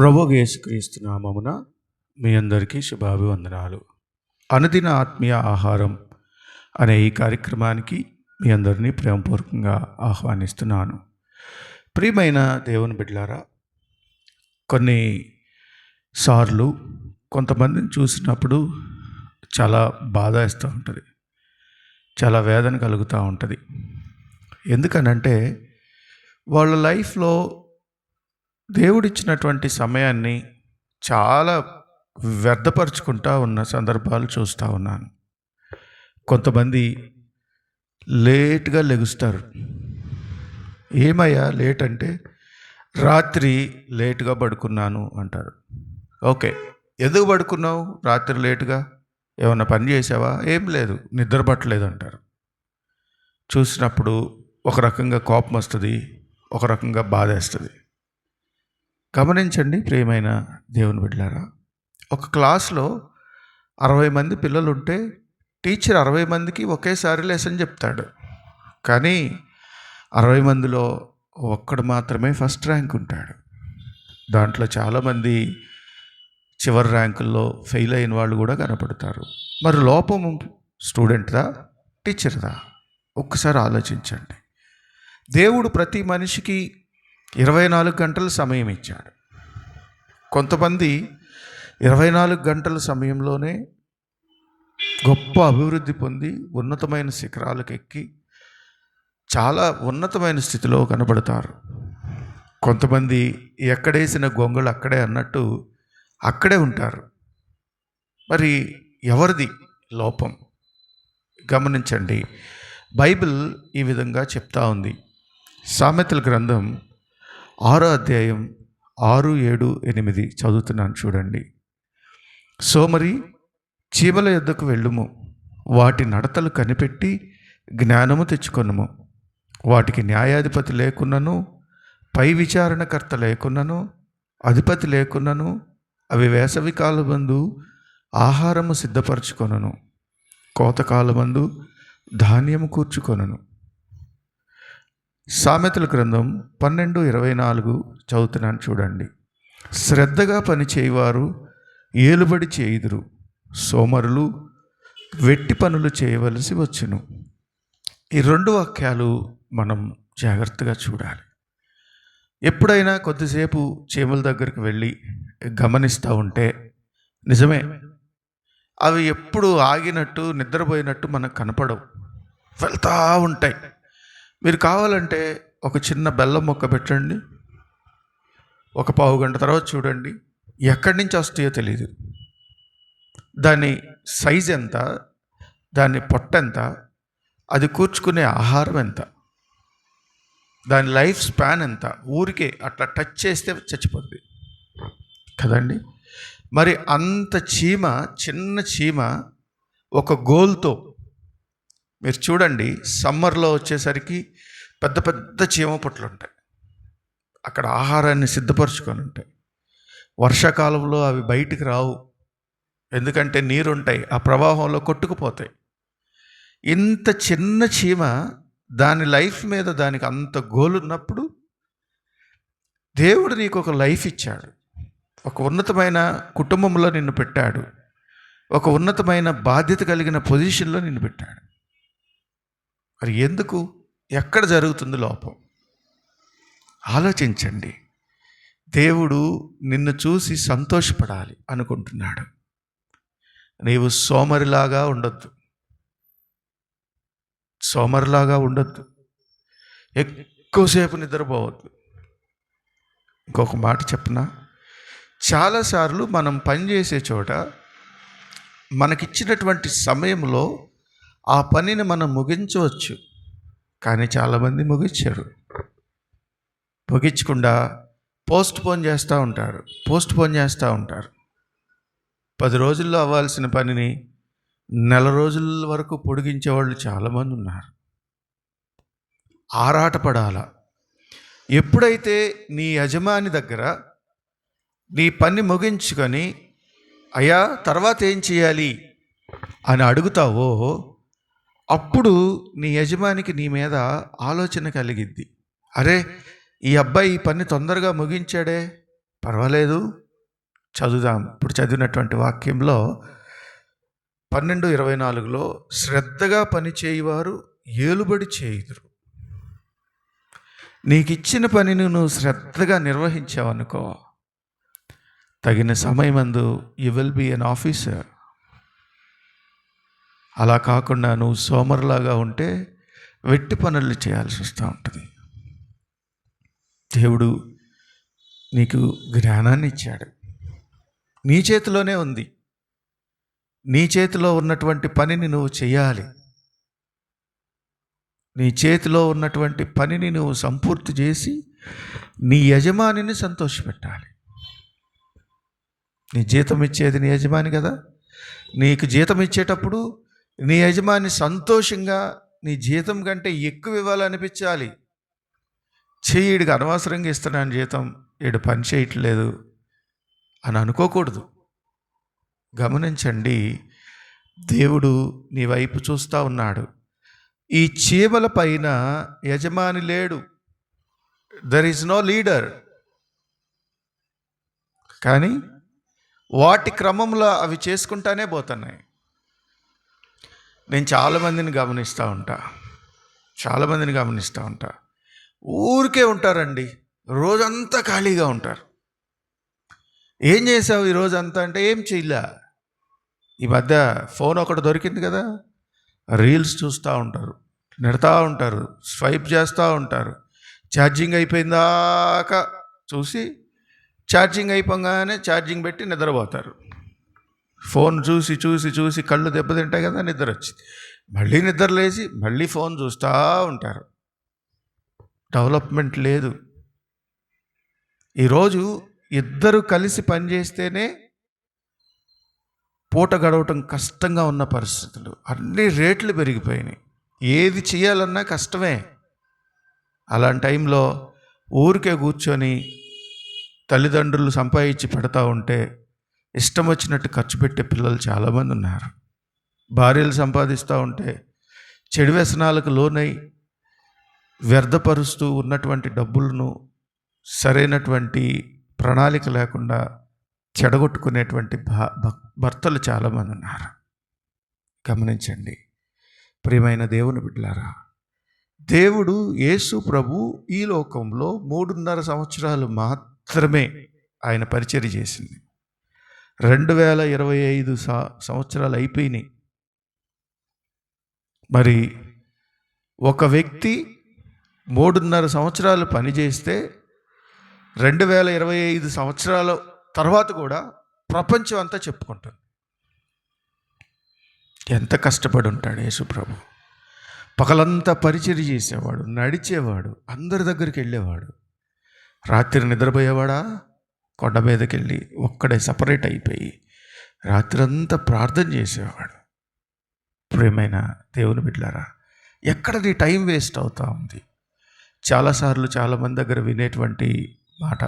ప్రభు యేసుక్రీస్తు నామమున మీ అందరికీ శుభాభివందనాలు. అనుదిన ఆత్మీయ ఆహారం అనే ఈ కార్యక్రమానికి మీ అందరినీ ప్రేమపూర్వకంగా ఆహ్వానిస్తున్నాను. ప్రియమైన దేవుని బిడ్లారా కొన్ని సార్లు కొంతమందిని చూసినప్పుడు చాలా బాధ వేస్తూ ఉంటుంది. చాలా వేదన కలుగుతూ ఉంటుంది. ఎందుకనంటే వాళ్ళ లైఫ్లో దేవుడిచ్చినటువంటి సమయాన్ని చాలా వ్యర్థపరుచుకుంటా ఉన్న సందర్భాలు చూస్తూ ఉన్నాను. కొంతమంది లేట్గా లెగుస్తారు. ఏమయ్యా లేట్ అంటే రాత్రి లేట్గా పడుకున్నాను అంటారు. ఓకే ఎందుకు పడుకున్నావు? రాత్రి లేటుగా? ఏమన్నా పని చేసావా? ఏం లేదు నిద్ర పట్టలేదు అంటారు. చూసినప్పుడు ఒక రకంగా కోపం వస్తుంది ఒక రకంగా బాధ వేస్తుంది గమనించండి ప్రియమైన దేవుని బిడ్డారా ఒక క్లాస్లో అరవై మంది పిల్లలు ఉంటే టీచర్ అరవై మందికి ఒకేసారి లెసన్ చెప్తాడు. కానీ అరవై మందిలో ఒక్కడు మాత్రమే ఫస్ట్ ర్యాంక్ ఉంటాడు. దాంట్లో చాలామంది చివరి ర్యాంకుల్లో ఫెయిల్ అయిన వాళ్ళు కూడా కనపడతారు. మరి లోపం స్టూడెంట్దా టీచర్దా? ఒక్కసారి ఆలోచించండి. దేవుడు ప్రతి మనిషికి ఇరవై నాలుగు గంటల సమయం ఇచ్చాడు. కొంతమంది ఇరవై నాలుగు గంటల సమయంలోనే గొప్ప అభివృద్ధి పొంది ఉన్నతమైన శిఖరాలకు ఎక్కి చాలా ఉన్నతమైన స్థితిలో కనబడతారు. కొంతమంది ఎక్కడేసిన గొంగళు అక్కడే అన్నట్టు అక్కడే ఉంటారు. మరి ఎవరిది లోపం? గమనించండి. బైబిల్ ఈ విధంగా చెప్తా ఉంది. సామెతల గ్రంథం ఆరో అధ్యాయం ఆరు ఏడు ఎనిమిది చదువుతున్నాను చూడండి. సోమరి చీమల యొద్దకు వెళ్ళుము. వాటి నడతలు కనిపెట్టి జ్ఞానము తెచ్చుకొనుము. వాటికి న్యాయాధిపతి లేకున్నను పై విచారణకర్త లేకున్నను అధిపతి లేకున్నను అవి వేసవి కాలమందు ఆహారము సిద్ధపరచుకొనను. కోతకాలమందు ధాన్యము కూర్చుకొనను. సామెతల గ్రంథం పన్నెండు ఇరవై నాలుగు చదువుతున్నాను చూడండి. శ్రద్ధగా పని చేయవారు ఏలుబడి చేయుదురు సోమరులు వెట్టి పనులు చేయవలసి వచ్చును. ఈ రెండు వాక్యాలు మనం జాగ్రత్తగా చూడాలి. ఎప్పుడైనా కొద్దిసేపు చీమల దగ్గరికి వెళ్ళి గమనిస్తూ ఉంటే నిజమే అవి ఎప్పుడు ఆగినట్టు నిద్రపోయినట్టు మనకు కనపడవు. వెళ్తూ ఉంటాయి. మీరు కావాలంటే ఒక చిన్న బెల్లం మొక్క పెట్టండి. ఒక పావు గంట తర్వాత చూడండి. ఎక్కడి నుంచి వస్తాయో తెలియదు దాని సైజ్ ఎంత? దాని పొట్ట ఎంత? అది కూర్చుకునే ఆహారం ఎంత? దాని లైఫ్ స్పాన్ ఎంత? ఊరికే అట్లా టచ్ చేస్తే చచ్చిపోద్ది. కదండి? మరి అంత చీమ చిన్న చీమ ఒక గోల్తో మీరు చూడండి సమ్మర్లో వచ్చేసరికి పెద్ద పెద్ద చీమ పుట్లు ఉంటాయి. అక్కడ ఆహారాన్ని సిద్ధపరచుకొని ఉంటాయి. వర్షాకాలంలో అవి బయటికి రావు. ఎందుకంటే నీరుంటాయి ఆ ప్రవాహంలో కొట్టుకుపోతాయి. ఇంత చిన్న చీమ దాని లైఫ్ మీద దానికి అంత గోలున్నప్పుడు దేవుడు నీకు ఒక లైఫ్ ఇచ్చాడు. ఒక ఉన్నతమైన కుటుంబంలో నిన్ను పెట్టాడు. ఒక ఉన్నతమైన బాధ్యత కలిగిన పొజిషన్లో నిన్ను పెట్టాడు. మరి ఎందుకు? ఎక్కడ జరుగుతుంది లోపం? ఆలోచించండి. దేవుడు నిన్ను చూసి సంతోషపడాలి అనుకుంటున్నాడు. నీవు సోమరిలాగా ఉండొద్దు. సోమరిలాగా ఉండొద్దు. ఎక్కువసేపు నిద్రపోవద్దు. ఇంకొక మాట చెప్పనా? చాలాసార్లు మనం పనిచేసే చోట మనకిచ్చినటువంటి సమయంలో ఆ పనిని మనం ముగించవచ్చు. కానీ చాలామంది ముగించారు. ముగించకుండా పోస్ట్ పోన్ చేస్తూ ఉంటారు. పోస్ట్ పోన్ చేస్తూ ఉంటారు. పది రోజుల్లో అవ్వాల్సిన పనిని నెల రోజుల వరకు పొడిగించే వాళ్ళు చాలామంది ఉన్నారు. ఆరాటపడాల? ఎప్పుడైతే నీ యజమాని దగ్గర నీ పని ముగించుకొని అయ్యా తర్వాత ఏం చేయాలి? అని అడుగుతావో అప్పుడు నీ యజమానికి నీ మీద ఆలోచన కలిగిద్ది. అరే ఈ అబ్బాయి ఈ పని తొందరగా ముగించాడే? పర్వాలేదు. చదువుదాం. ఇప్పుడు చదివినటువంటి వాక్యంలో పన్నెండు ఇరవై నాలుగులో శ్రద్ధగా పనిచేయువారు ఏలుబడి చేయుదురు. నీకు ఇచ్చిన పనిని నువ్వు శ్రద్ధగా నిర్వహించావనుకో. తగిన సమయమందు you will be an officer. అలా కాకుండా నువ్వు సోమరులాగా ఉంటే వెట్టి పనులు చేయాల్సి వస్తూ ఉంటుంది. దేవుడు నీకు జ్ఞానాన్ని ఇచ్చాడు. నీ చేతిలోనే ఉంది. నీ చేతిలో ఉన్నటువంటి పనిని నువ్వు చేయాలి. నీ చేతిలో ఉన్నటువంటి పనిని నువ్వు సంపూర్తి చేసి నీ యజమానిని సంతోషపెట్టాలి. నీ జీతం ఇచ్చేది నీ యజమాని కదా. నీకు జీతం ఇచ్చేటప్పుడు నీ యజమాని సంతోషంగా నీ జీతం కంటే ఎక్కువ ఇవ్వాలనిపించాలి. చెయ్యిడికి అనవసరంగా ఇస్తున్నాను జీతం ఈడు పని చేయట్లేదు అని అనుకోకూడదు. గమనించండి దేవుడు నీ వైపు చూస్తూ ఉన్నాడు. ఈ చీమల పైన యజమాని లేడు. దర్ ఈజ్ నో లీడర్ కానీ వాటి క్రమంలో అవి చేసుకుంటానే పోతున్నాయి. నేను చాలామందిని గమనిస్తూ ఉంటా. చాలామందిని గమనిస్తూ ఉంటా. ఊరికే ఉంటారండి. రోజంతా ఖాళీగా ఉంటారు. ఏం చేసావు ఈ రోజంతా అంటే ఏం చేయలే. ఈ మధ్య ఫోన్ ఒకటి దొరికింది కదా. రీల్స్ చూస్తూ ఉంటారు. నెడతా ఉంటారు. స్వైప్ చేస్తూ ఉంటారు. ఛార్జింగ్ అయిపోయిందాకా చూసి ఛార్జింగ్ అయిపోగానే ఛార్జింగ్ పెట్టి నిద్రపోతారు. ఫోన్ చూసి చూసి చూసి కళ్ళు దెబ్బతింటాయి కదా నిద్ర వచ్చింది మళ్ళీ నిద్ర లేచి మళ్ళీ ఫోన్ చూస్తూ ఉంటారు. డెవలప్మెంట్ లేదు. ఈరోజు ఇద్దరు కలిసి పనిచేస్తేనే పూట గడవటం కష్టంగా ఉన్న పరిస్థితులు. అన్ని రేట్లు పెరిగిపోయినాయి. ఏది చేయాలన్నా కష్టమే. అలాంటి టైంలో ఊరికే కూర్చొని తల్లిదండ్రులు సంపాదించి పెడతా ఉంటే ఇష్టం వచ్చినట్టు ఖర్చు పెట్టే పిల్లలు చాలామంది ఉన్నారు. భార్యలు సంపాదిస్తూ ఉంటే చెడు వ్యసనాలకు లోనై వ్యర్థపరుస్తూ ఉన్నటువంటి డబ్బులను సరైనటువంటి ప్రణాళిక లేకుండా చెడగొట్టుకునేటువంటి భర్తలు చాలామంది ఉన్నారు. గమనించండి. ప్రియమైన దేవుని బిడ్డలారా దేవుడు యేసు ప్రభు ఈ లోకంలో మూడున్నర సంవత్సరాలు మాత్రమే ఆయన పరిచయం చేసింది. రెండు వేల ఇరవై ఐదు సంవత్సరాలు అయిపోయినాయి. మరి ఒక వ్యక్తి మూడున్నర సంవత్సరాలు పనిచేస్తే రెండు వేల ఇరవై ఐదు సంవత్సరాల తర్వాత కూడా ప్రపంచం అంతా చెప్పుకుంటుంది. ఎంత కష్టపడి ఉంటాడు యేసుప్రభు. పగలంతా పరిచయం చేసేవాడు నడిచేవాడు అందరి దగ్గరికి వెళ్ళేవాడు. రాత్రి నిద్రపోయేవాడా? కొండ మీదకి వెళ్ళి ఒక్కడే సపరేట్ అయిపోయి రాత్రంతా ప్రార్థన చేసేవాడు. ప్రేమైన దేవుని బిడ్డారా ఎక్కడ నీ టైం వేస్ట్ అవుతూ ఉంది? చాలాసార్లు చాలామంది దగ్గర వినేటువంటి మాట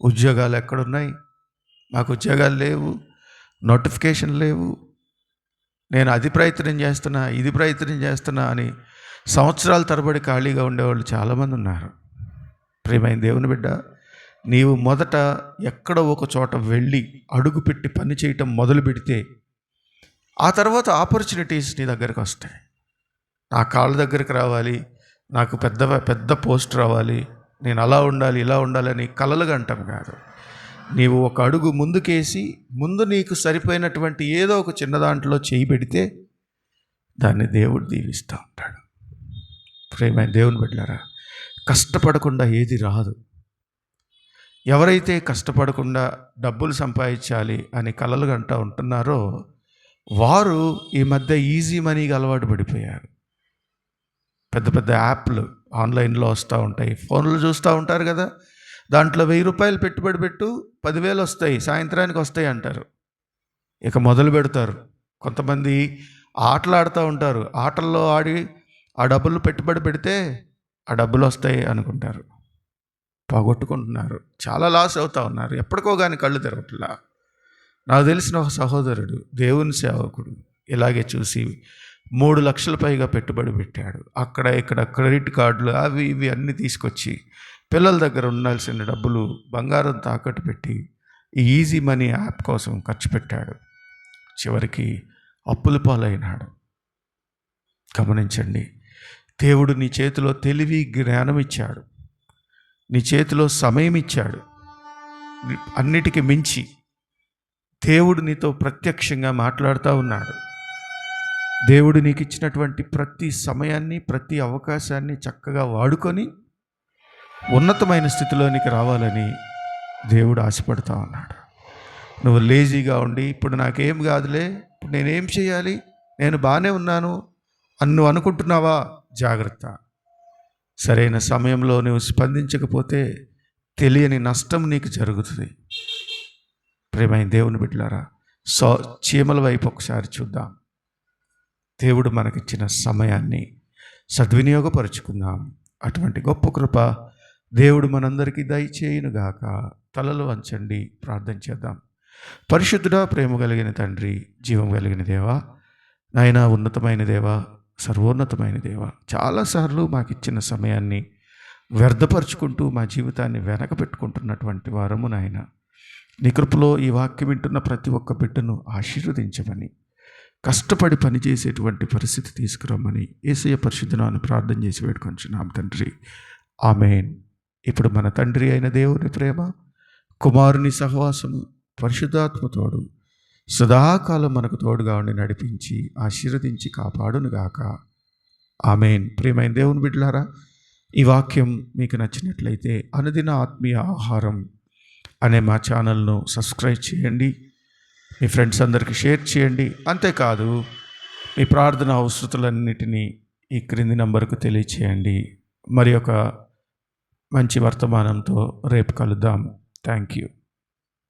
ఉద్యోగాలు ఎక్కడున్నాయి? మాకు ఉద్యోగాలు లేవు నోటిఫికేషన్ లేవు నేను అది ప్రయత్నం చేస్తున్నా ఇది ప్రయత్నం చేస్తున్నా అని సంవత్సరాల తరబడి ఖాళీగా ఉండేవాళ్ళు చాలామంది ఉన్నారు. ప్రియమైన దేవుని బిడ్డ నీవు మొదట ఎక్కడ ఒక చోట వెళ్ళి అడుగు పెట్టి పని చేయటం మొదలు పెడితే ఆ తర్వాత ఆపర్చునిటీస్ నీ దగ్గరకు వస్తాయి. నా కాళ్ళ దగ్గరికి రావాలి నాకు పెద్ద పెద్ద పోస్ట్ రావాలి నేను అలా ఉండాలి ఇలా ఉండాలని కలలుగా అంటాం కాదు. నీవు ఒక అడుగు ముందుకేసి ముందు నీకు సరిపోయినటువంటి ఏదో ఒక చిన్న దాంట్లో చేయి పెడితే దాన్ని దేవుడు దీవిస్తూ ఉంటాడు. ప్రేమ దేవుని బిడ్డారా కష్టపడకుండా ఏది రాదు. ఎవరైతే కష్టపడకుండా డబ్బులు సంపాదించాలి అని కలలు గంట ఉంటున్నారో వారు ఈ మధ్య ఈజీ మనీకి అలవాటు పడిపోయారు. పెద్ద పెద్ద యాప్లు ఆన్లైన్లో వస్తూ ఉంటాయి. ఫోన్లు చూస్తూ ఉంటారు కదా. దాంట్లో వెయ్యి రూపాయలు పెట్టుబడి పెట్టు పదివేలు వస్తాయి సాయంత్రానికి వస్తాయి అంటారు. ఇక మొదలు పెడతారు. కొంతమంది ఆటలు ఆడుతూ ఉంటారు. ఆటల్లో ఆడి ఆ డబ్బులు పెట్టుబడి పెడితే ఆ డబ్బులు వస్తాయి అనుకుంటారు. పోగొట్టుకుంటున్నారు. చాలా లాస్ అవుతూ ఉన్నారు. ఎప్పటికో కానీ కళ్ళు తెరవట్లా. నాకు తెలిసిన ఒక సహోదరుడు దేవుని సేవకుడు ఇలాగే చూసి మూడు లక్షల పైగా పెట్టుబడి పెట్టాడు. అక్కడ ఇక్కడ క్రెడిట్ కార్డులు అవి ఇవి అన్నీ తీసుకొచ్చి పిల్లల దగ్గర ఉండాల్సిన డబ్బులు బంగారం తాకట్టు పెట్టి ఈ ఈజీ మనీ యాప్ కోసం ఖర్చు పెట్టాడు. చివరికి అప్పుల పాలైనాడు. గమనించండి. దేవుడు నీ చేతిలో తెలివి జ్ఞానం ఇచ్చాడు. నీ చేతిలో సమయం ఇచ్చాడు. అన్నిటికీ మించి దేవుడు నీతో ప్రత్యక్షంగా మాట్లాడుతూ ఉన్నాడు. దేవుడు నీకు ఇచ్చినటువంటి ప్రతి సమయాన్ని ప్రతి అవకాశాన్ని చక్కగా వాడుకొని ఉన్నతమైన స్థితిలోనికి రావాలని దేవుడు ఆశపడుతూ ఉన్నాడు. నువ్వు లేజీగా ఉండి ఇప్పుడు నాకేం కాదులే ఇప్పుడు నేనేం చేయాలి నేను బాగానే ఉన్నాను అన్ను నువ్వు అనుకుంటున్నావా? జాగ్రత్త. సరైన సమయంలో నువ్వు స్పందించకపోతే తెలియని నష్టం నీకు జరుగుతుంది. ప్రేమైన దేవుని బిడ్డలారా సో చీమల వైపు ఒకసారి చూద్దాం. దేవుడు మనకిచ్చిన సమయాన్ని సద్వినియోగపరుచుకుందాం. అటువంటి గొప్ప కృప దేవుడు మనందరికీ దయచేయునుగాక. తలలు వంచండి ప్రార్థన చేద్దాం. పరిశుద్ధుడా ప్రేమ కలిగిన తండ్రి జీవం కలిగిన దేవా నాయన ఉన్నతమైన దేవా సర్వోన్నతమైన దేవ. చాలాసార్లు మాకు ఇచ్చిన సమయాన్ని వ్యర్థపరుచుకుంటూ మా జీవితాన్ని వెనక పెట్టుకుంటున్నటువంటి వారము నాయన. నీ కృపలో ఈ వాక్యం వింటున్న ప్రతి ఒక్క బిడ్డను ఆశీర్వదించమని కష్టపడి పనిచేసేటువంటి పరిస్థితి తీసుకురమ్మని ఏసయ పరిశుద్ధనాన్ని ప్రార్థన చేసి వేడుకొంచున్నాం తండ్రి. ఆమెన్. ఇప్పుడు మన తండ్రి అయిన దేవుని ప్రేమ కుమారుని సహవాసము పరిశుద్ధాత్మతోడు సదాకాలం మనకు తోడుగా ఉండి నడిపించి ఆశీర్వదించి కాపాడునుగాక. ఆమెన్. ప్రియమైన దేవుని బిడ్డలారా ఈ వాక్యం మీకు నచ్చినట్లయితే అనుదిన ఆత్మీయ ఆహారం అనే మా ఛానల్ను సబ్స్క్రైబ్ చేయండి. మీ ఫ్రెండ్స్ అందరికీ షేర్ చేయండి. అంతేకాదు మీ ప్రార్థన అవసరతలన్నిటినీ ఈ క్రింది నంబర్కు తెలియచేయండి. మరి ఒక మంచి వర్తమానంతో రేపు కలుద్దాం. Thank you.